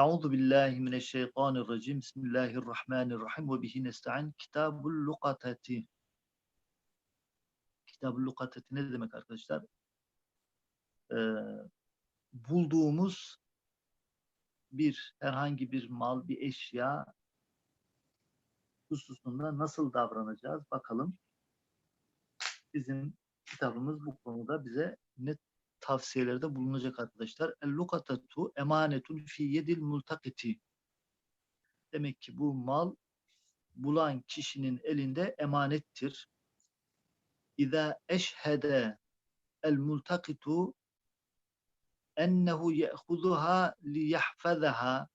Euzu billahi mineşşeytanirracim. Bismillahirrahmanirrahim ve bihi nestaîn. Kitabul Lukatati. Kitabul Lukatati ne demek arkadaşlar? Ee, bulduğumuz bir herhangi bir mal, bir eşya hususunda nasıl davranacağız bakalım. Bizim kitabımız bu konuda bize ne tavsiyelerde bulunacak arkadaşlar. El-lukatatu emanetun fi yedil multakiti. Demek ki bu mal bulan kişinin elinde emanettir. İza eşhede el multakitu ennehu ye'huzuha li yahfazaha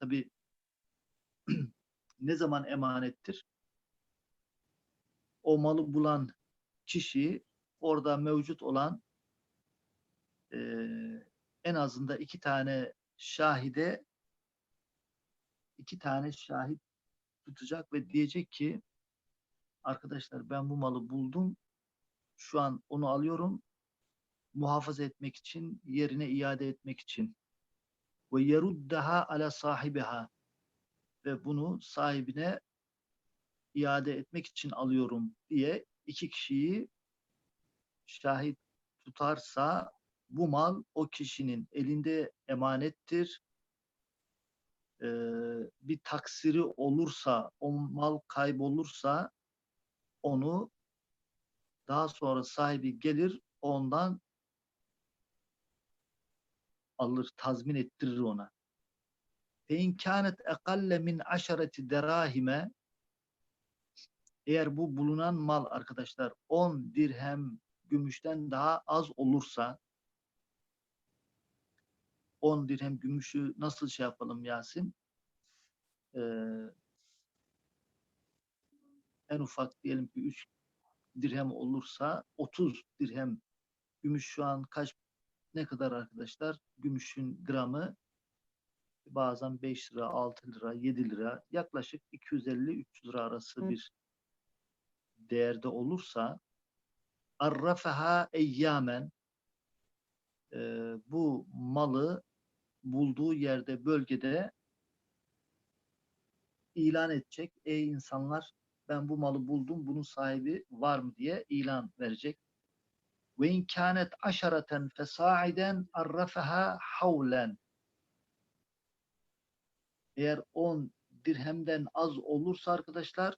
tabi ne zaman emanettir? O malı bulan kişi orada mevcut olan e, en azında iki tane şahide iki tane şahit tutacak ve diyecek ki arkadaşlar ben bu malı buldum. Şu an onu alıyorum. Muhafaza etmek için yerine iade etmek için. Ve yeruddaha ala sahibiha. Ve bunu sahibine iade etmek için alıyorum diye iki kişiyi şahit tutarsa bu mal o kişinin elinde emanettir. Ee, bir taksiri olursa, o mal kaybolursa onu daha sonra sahibi gelir ondan alır, tazmin ettirir ona. Fe kânet ekalle min aşareti derahime eğer bu bulunan mal arkadaşlar 10 dirhem gümüşten daha az olursa 10 dirhem gümüşü nasıl şey yapalım Yasin? Ee, en ufak diyelim ki 3 dirhem olursa 30 dirhem gümüş şu an kaç ne kadar arkadaşlar? Gümüşün gramı bazen 5 lira, 6 lira, 7 lira yaklaşık 250-300 lira arası Hı. bir değerde olursa arrafaha eyyamen e, bu malı bulduğu yerde, bölgede ilan edecek. Ey insanlar ben bu malı buldum, bunun sahibi var mı diye ilan verecek. Ve in kânet aşaraten fesâiden arrafaha havlen. Eğer 10 dirhemden az olursa arkadaşlar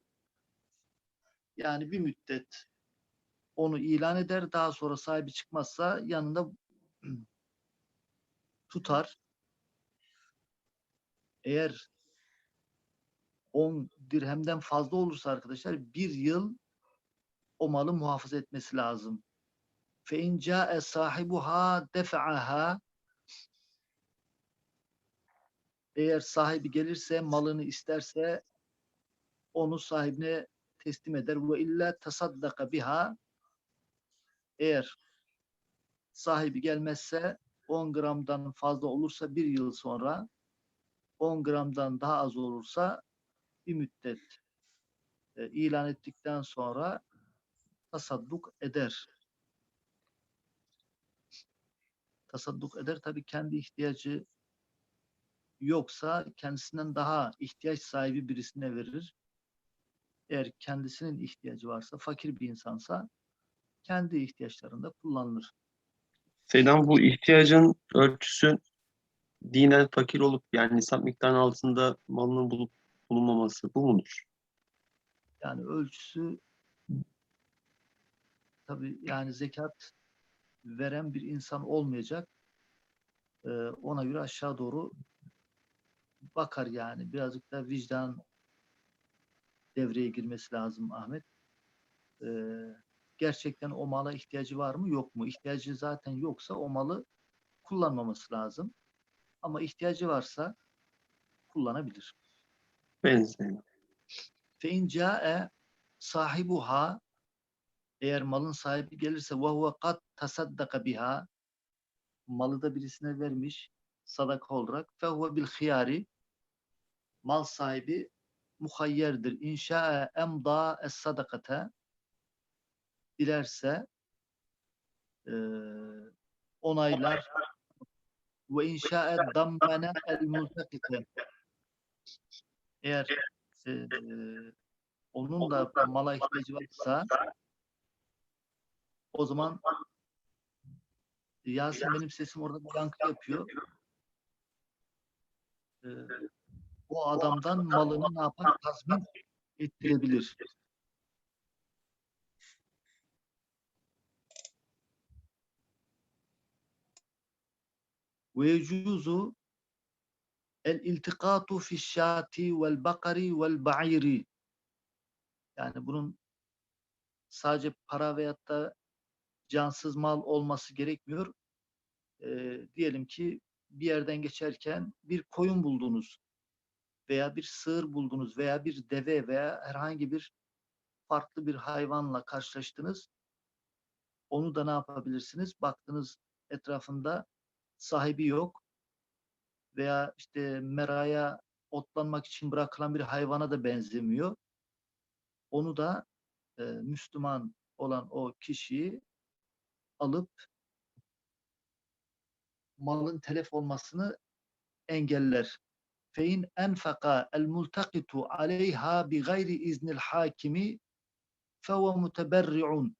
yani bir müddet onu ilan eder. Daha sonra sahibi çıkmazsa yanında tutar. Eğer 10 dirhemden fazla olursa arkadaşlar bir yıl o malı muhafaza etmesi lazım. Fe in ca'e sahibuha defa'aha. Eğer sahibi gelirse malını isterse onu sahibine teslim eder. Ve illa tasaddaka biha. Eğer sahibi gelmezse 10 gramdan fazla olursa bir yıl sonra 10 gramdan daha az olursa bir müddet e, ilan ettikten sonra tasadduk eder. Tasadduk eder tabii kendi ihtiyacı yoksa kendisinden daha ihtiyaç sahibi birisine verir. Eğer kendisinin ihtiyacı varsa, fakir bir insansa kendi ihtiyaçlarında kullanılır. Selam bu ihtiyacın ölçüsü dinen fakir olup yani nisap miktarının altında malının bulup bulunmaması bu mudur? Yani ölçüsü tabi yani zekat veren bir insan olmayacak. Ee, ona göre aşağı doğru bakar yani. Birazcık da vicdan devreye girmesi lazım Ahmet. Ee, gerçekten o mala ihtiyacı var mı yok mu? İhtiyacı zaten yoksa o malı kullanmaması lazım. Ama ihtiyacı varsa kullanabilir. Benziyor. Fe in ca'e sahibuha eğer malın sahibi gelirse ve huve kat tasaddaka biha malı da birisine vermiş sadaka olarak fe huve bil hiyari mal sahibi muhayyerdir. İnşa'e emda es sadakate dilerse e, onaylar ve inşa'e dammene el multakite. Eğer e, onun da mala ihtiyacı varsa o zaman Yasin benim sesim orada bir yankı yapıyor. E, o adamdan malını ne yapar? Tazmin ettirebilir. Ve yecuzu el iltikatu fi şati vel bakari vel ba'iri. Yani bunun sadece para veyahut da cansız mal olması gerekmiyor. Ee, diyelim ki bir yerden geçerken bir koyun buldunuz veya bir sığır buldunuz veya bir deve veya herhangi bir farklı bir hayvanla karşılaştınız. Onu da ne yapabilirsiniz? Baktınız etrafında sahibi yok veya işte meraya otlanmak için bırakılan bir hayvana da benzemiyor. Onu da e, Müslüman olan o kişiyi alıp malın telef olmasını engeller. Fein enfaka el multakitu aleyha bi gayri iznil hakimi fehuve muteberri'un.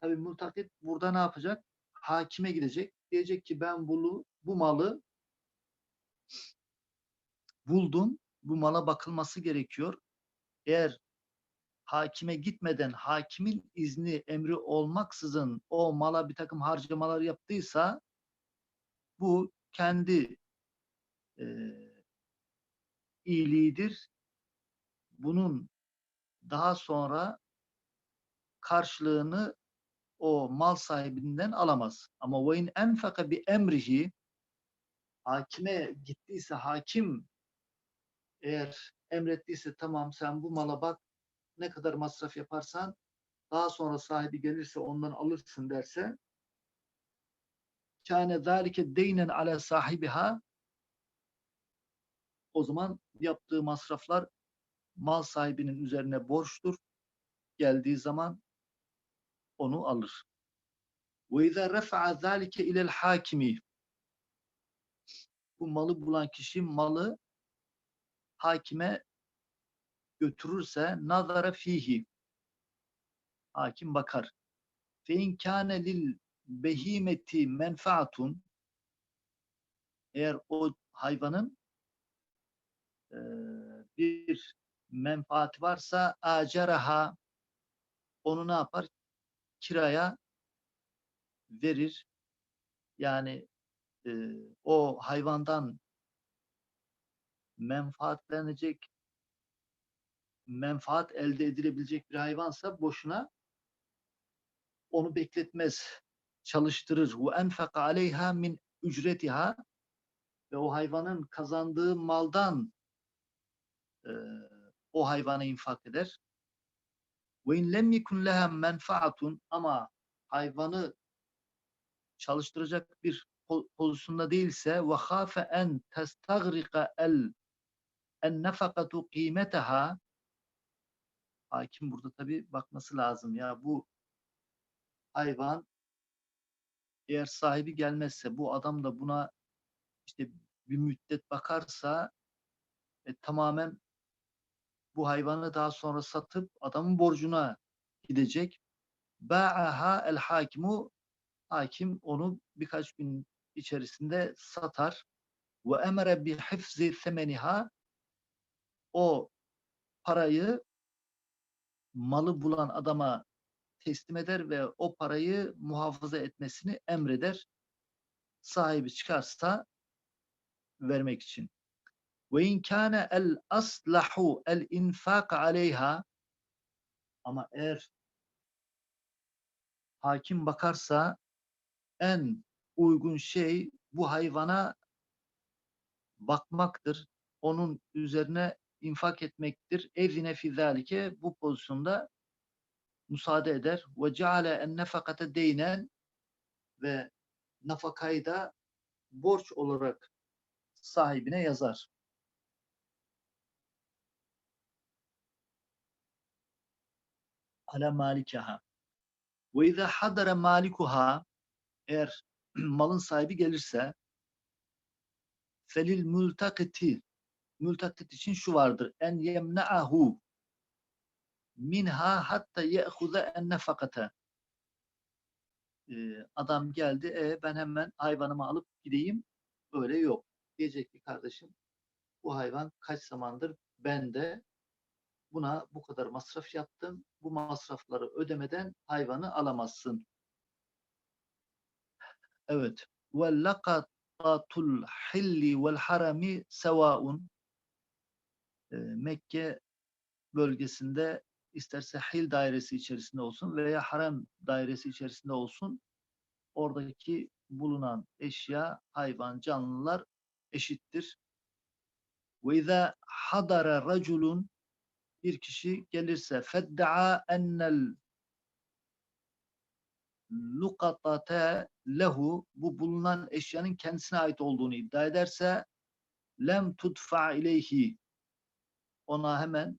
Tabi multakit burada ne yapacak? Hakime gidecek. Diyecek ki ben bunu, bu malı buldum. Bu mala bakılması gerekiyor. Eğer hakime gitmeden hakimin izni emri olmaksızın o mala bir takım harcamalar yaptıysa bu kendi e, iyiliğidir. Bunun daha sonra karşılığını o mal sahibinden alamaz. Ama ve in enfaka bi emrihi hakime gittiyse hakim eğer emrettiyse tamam sen bu mala bak ne kadar masraf yaparsan daha sonra sahibi gelirse ondan alırsın derse kâne zâlike deynen ala sahibiha o zaman yaptığı masraflar mal sahibinin üzerine borçtur. Geldiği zaman onu alır. Ve izâ refa'a zâlike ilel hakimi bu malı bulan kişi malı hakime götürürse nazara fihi hakim bakar. Fe in lil behimeti menfaatun eğer o hayvanın e, bir menfaati varsa aceraha onu ne yapar? Kiraya verir. Yani e, o hayvandan menfaatlenecek menfaat elde edilebilecek bir hayvansa boşuna onu bekletmez. Çalıştırır. Ve enfaka aleyha min ücretiha ve o hayvanın kazandığı maldan e, o hayvana infak eder. Ve in lem yekun menfaatun ama hayvanı çalıştıracak bir pozisyonda değilse ve khafe en testagrika el en nefakatu kıymetaha hakim burada tabi bakması lazım. Ya bu hayvan eğer sahibi gelmezse bu adam da buna işte bir müddet bakarsa e, tamamen bu hayvanı daha sonra satıp adamın borcuna gidecek. Ba'aha el hakimu hakim onu birkaç gün içerisinde satar. Ve emre bi hifzi semeniha o parayı malı bulan adama teslim eder ve o parayı muhafaza etmesini emreder. Sahibi çıkarsa vermek için. Ve in kana el aslahu el infak aleyha ama eğer hakim bakarsa en uygun şey bu hayvana bakmaktır. Onun üzerine infak etmektir. Ezine fi zalike bu pozisyonda müsaade eder. Ve ceale en nefakate deynen ve nafakayı da borç olarak sahibine yazar. Ala malikaha. Ve izâ hadara malikuha eğer malın sahibi gelirse felil multakiti multakit için şu vardır. En yemna'ahu minha hatta ye'huze en nefakate. Ee, adam geldi, e, ben hemen hayvanımı alıp gideyim. Öyle yok. Diyecek ki kardeşim bu hayvan kaç zamandır bende buna bu kadar masraf yaptım. Bu masrafları ödemeden hayvanı alamazsın. Evet. Ve laqatatul hilli vel harami. Ee, Mekke bölgesinde isterse hil dairesi içerisinde olsun veya harem dairesi içerisinde olsun oradaki bulunan eşya, hayvan, canlılar eşittir. Ve izâ hadara raculun bir kişi gelirse fedda'a ennel lukatate lehu bu bulunan eşyanın kendisine ait olduğunu iddia ederse lem tudfa ileyhi ona hemen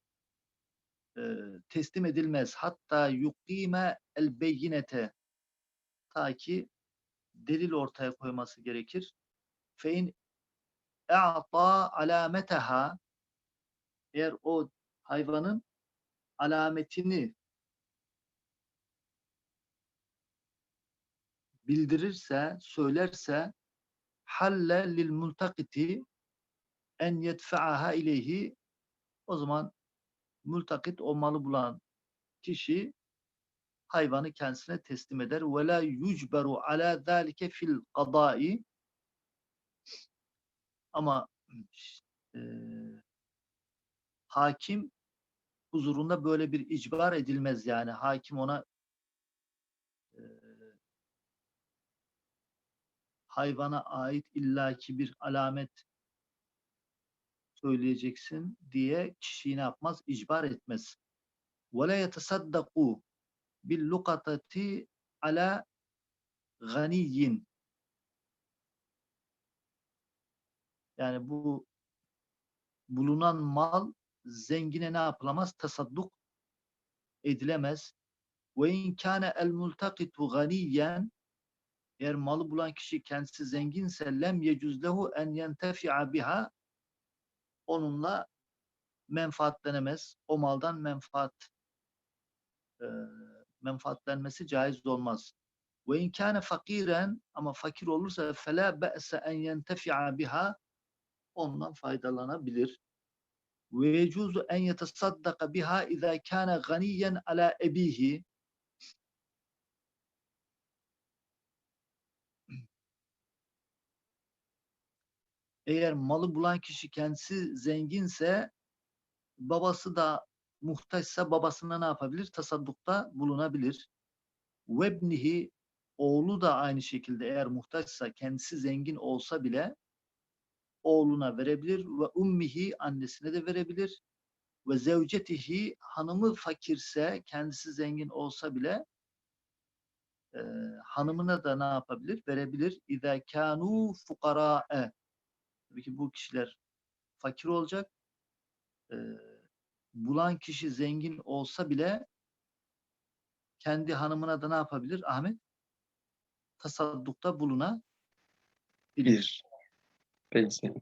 e, teslim edilmez. Hatta yukime el beyinete ta ki delil ortaya koyması gerekir. Fein e'ta alameteha eğer o hayvanın alametini bildirirse, söylerse halle lil multakiti en yedfa'aha ileyhi o zaman multakit o malı bulan kişi hayvanı kendisine teslim eder. Ve la yucberu ala zalike fil qadai ama e, hakim huzurunda böyle bir icbar edilmez yani. Hakim ona e, hayvana ait illaki bir alamet söyleyeceksin diye kişiyi ne yapmaz? İcbar etmez. وَلَا يَتَصَدَّقُوا بِاللُّقَطَةِ عَلَى غَنِيٍّ Yani bu bulunan mal zengine ne yapılamaz? Tasadduk edilemez. Ve in kana el multaqitu ganiyen eğer malı bulan kişi kendisi zenginse lem yecuzlehu en yentefi'a biha onunla menfaatlenemez. O maldan menfaat e, menfaatlenmesi caiz olmaz. Ve in kana fakiren ama fakir olursa fela be'se en yentefi'a biha ondan faydalanabilir. Ve yecuzu en yetesaddaka biha izâ kâne ganiyen ala ebihi eğer malı bulan kişi kendisi zenginse babası da muhtaçsa babasına ne yapabilir? Tasaddukta bulunabilir. Vebnihi oğlu da aynı şekilde eğer muhtaçsa kendisi zengin olsa bile oğluna verebilir ve ummihi annesine de verebilir ve zevcetihi hanımı fakirse kendisi zengin olsa bile e, hanımına da ne yapabilir? Verebilir. İza kanu fukara'e Tabii ki bu kişiler fakir olacak. E, bulan kişi zengin olsa bile kendi hanımına da ne yapabilir Ahmet? Tasaddukta bulunabilir. Bir. Prisning.